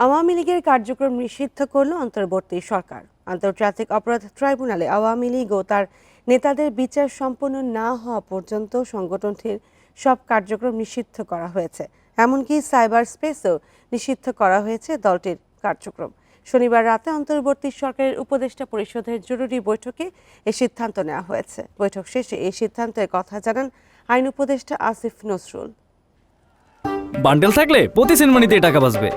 আওয়ামী লীগের কার্যক্রম নিষিদ্ধ করল অন্তর্বর্তী সরকার। আন্তর্জাতিক অপরাধ ট্রাইব্যুনালে আওয়ামী লীগ ও তার নেতাদের বিচার সম্পন্ন না হওয়া পর্যন্ত সংগঠনটির সব কার্যক্রম নিষিদ্ধ করা হয়েছে। এমনকি সাইবার স্পেসও নিষিদ্ধ করা হয়েছে দলটির কার্যক্রম। শনিবার রাতে অন্তর্বর্তী সরকারের উপদেষ্টা পরিষদের জরুরি বৈঠকে এ সিদ্ধান্ত নেওয়া হয়েছে। বৈঠক শেষে এই সিদ্ধান্তের কথা জানান আইন উপদেষ্টা আসিফ নজরুল। বান্ডেল থাকলে প্রতি সেনমানিতে টাকা বাঁচবে।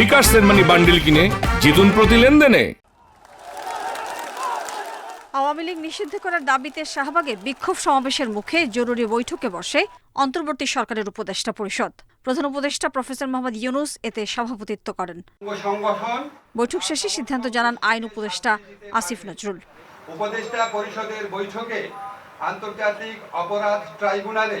বিকাশ সেনমানি বান্ডিল কিনে জিতুন প্রতি লেনদেনে। আওয়ামী লীগ নিষিদ্ধ করার দাবিতে শাহবাগে বিক্ষোভ সমাবেশের মুখে জরুরি বৈঠকে বসে অন্তর্বর্তী সরকারের উপদেষ্টা পরিষদ। প্রধান উপদেষ্টা প্রফেসর মোহাম্মদ ইউনুস এতে সভাপতিত্ব করেন। বৈঠক শেষে সিদ্ধান্ত জানান আইন উপদেষ্টা আসিফ নজরুল। উপদেষ্টা পরিষদের বৈঠকে আন্তর্জাতিক অপরাধ ট্রাইব্যুনালে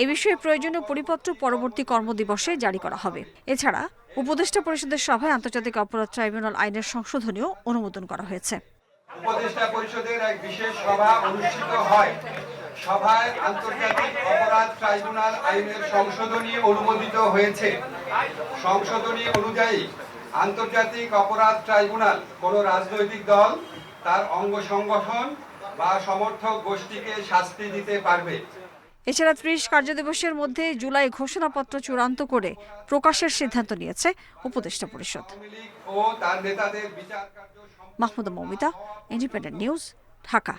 এ বিষয়ে প্রয়োজনীয় পরিপত্র পরবর্তী কর্মদিবসে জারি করা হবে। এছাড়া উপদেষ্টা পরিষদের সভায় আন্তর্জাতিক অপরাধ ট্রাইব্যুনাল আইনের সংশোধনীও অনুমোদন করা হয়েছে। উপদেষ্টা পরিষদের এক বিশেষ সভা অনুষ্ঠিত হয়। সভায় আন্তর্জাতিক অপরাধ ট্রাইব্যুনাল আইনের সংশোধনী অনুমোদিত হয়েছে। সংশোধনী অনুযায়ী আন্তর্জাতিক অপরাধ ট্রাইব্যুনাল কোনো রাজনৈতিক দল তার অঙ্গ সংগঠন বা সমর্থক গোষ্ঠীকে শাস্তি দিতে পারবে। এছাড়া ত্রিশ কার্যদিবসের মধ্যে জুলাই ঘোষণাপত্র চূড়ান্ত করে প্রকাশের সিদ্ধান্ত নিয়েছে উপদেষ্টা পরিষদ। Mahmuda Moumita independent news Dhaka.